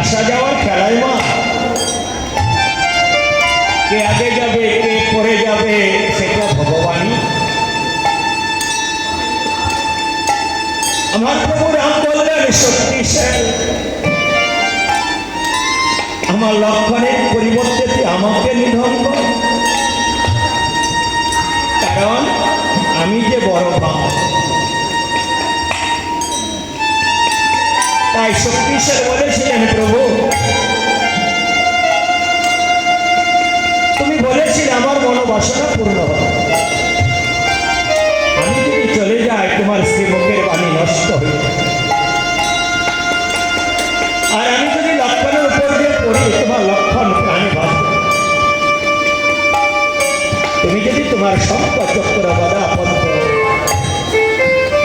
আসা যাওয়ার খেলাই মা। কে আগে যাবে, কে পরে যাবে সেটা ভগবানই। আমার প্রভু রাম বললেন শক্তিশালী আমার লক্ষণের পরিবর্তে আমাকে নিধন কারণ আমি যে বড় বাবা তাই শক্তিশালী বলেছিলেন, প্রভু, তুমি বলেছিলে আমার মনোবাসনা পূর্ণ আমি যদি চলে যাই, তোমার শ্রীমুখের বাণী নষ্ট হয়ে আর আমি যদি লক্ষণের উপর দিয়ে পড়ি, তোমার লক্ষণ প্রাণে বাঁচবে। তুমি যদি তোমার সপ্ত চক্র বাধা পদ্ম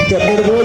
চতুর্ভুজ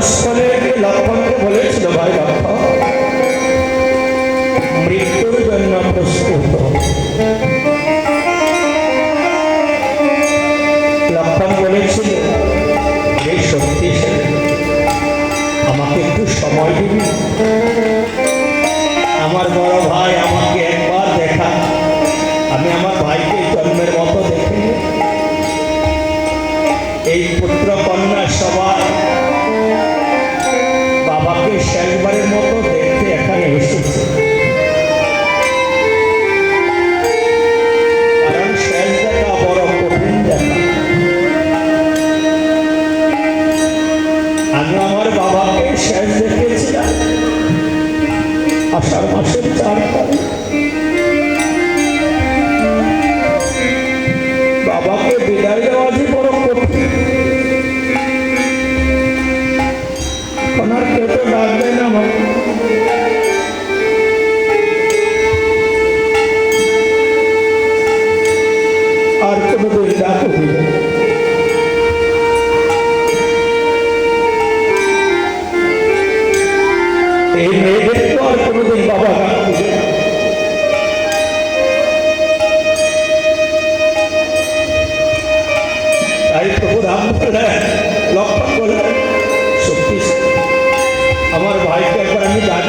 রণস্থলে লক্ষণকে বলেছিল, ভাই লক্ষণ মৃত্যুর জন্য প্রস্তুত। লক্ষণ বলেছিল এই শক্তিশালী আমাকে একটু সময় দিবি? আমার বড় ভাই আমাকে একবার দেখা। আমি আমার ভাইকে জন্মের মতো দেখে এই আষাঢ় মাসের চার তারিখ বাবাকে বিদায় দেওয়া যে বড় কঠিন। ওনার কেউ তো ডাকবে না প্রভু রাম বললেন সত্যি আমার ভাইকে একবার আমি ডাক